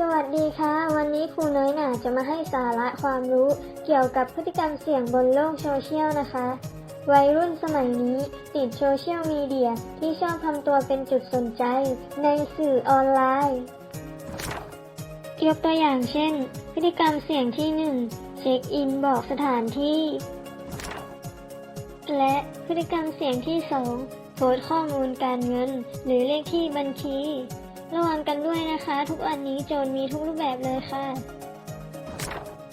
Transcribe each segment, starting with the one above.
สวัสดีค่ะ วันนี้ครูน้อยหนาจะมาให้สาระความรู้เกี่ยวกับพฤติกรรมเสี่ยงบนโลกโซเชียลนะคะ วัยรุ่นสมัยนี้ติดโซเชียลมีเดียที่ชอบทำตัวเป็นจุดสนใจในสื่อออนไลน์ยกตัวอย่างเช่น พฤติกรรมเสี่ยงที่ 1 เช็คอินบอกสถานที่ และพฤติกรรมเสี่ยงที่ 2 โพสข้อมูลการเงิน หรือเลขที่บัญชี ระวังกันด้วยนะคะ ทุกวันนี้โจรมีทุกรูปแบบเลยค่ะ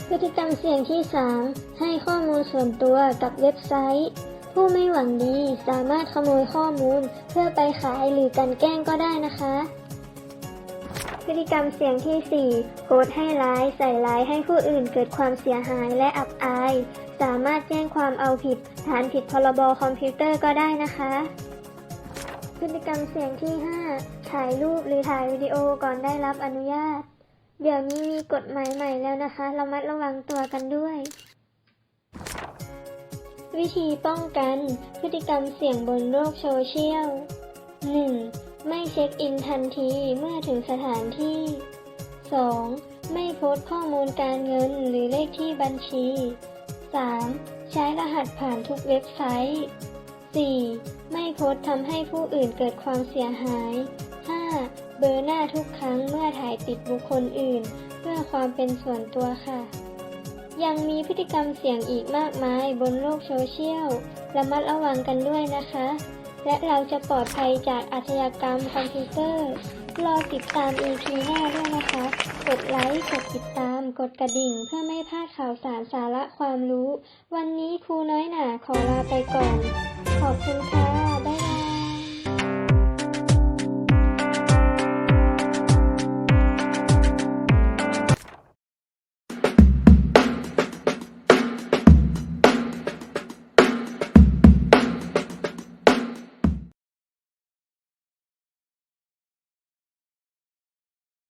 พฤติกรรมเสี่ยงที่ 3 ให้ข้อมูลส่วนตัวกับเว็บไซต์ ผู้ไม่หวังดีสามารถขโมยข้อมูล เพื่อไปขายหรือกันแกล้งก็ได้นะคะ พฤติกรรมเสี่ยงที่ 4 โพสให้ร้ายใส่ร้ายให้ผู้อื่นเกิดความเสียหายและอับอาย สามารถแจ้งความเอาผิด ฐานผิดพรบคอมพิวเตอร์ก็ได้นะคะ พฤติกรรมเสี่ยงที่ 5 ถ่ายรูปหรือถ่ายวิดีโอก่อนได้รับอนุญาต เดี๋ยวนี้มีกฎหมายใหม่แล้วนะคะ เรามัดระวังตัวกันด้วย วิธีป้องกัน พฤติกรรมเสี่ยงบนโลกโซเชียล 1. ไม่เช็คอินทันทีเมื่อถึงสถานที่ 2. ไม่โพสต์ข้อมูลการเงินหรือเลขที่บัญชี 3. ใช้รหัสผ่านทุกเว็บไซต์ 4. ไม่โพสทำให้ผู้อื่นเกิดความเสียหาย 5. เบอร์หน้าทุกครั้งเมื่อถ่ายติดบุคคลอื่น เพื่อความเป็นส่วนตัวค่ะ ยังมีพฤติกรรมเสี่ยงอีกมากมายบนโลกโซเชียลระมัดระวังกันด้วยนะคะ และเราจะปลอดภัยจากอาชญากรรมคอมพิวเตอร์ รอติดตาม EP หน้าด้วยนะคะ กดไลค์ กดติดตาม กดกระดิ่งเพื่อไม่พลาดข่าวสารสาระความรู้ วันนี้ครูน้อยหนาขอลาไปก่อน ขอบคุณค่ะ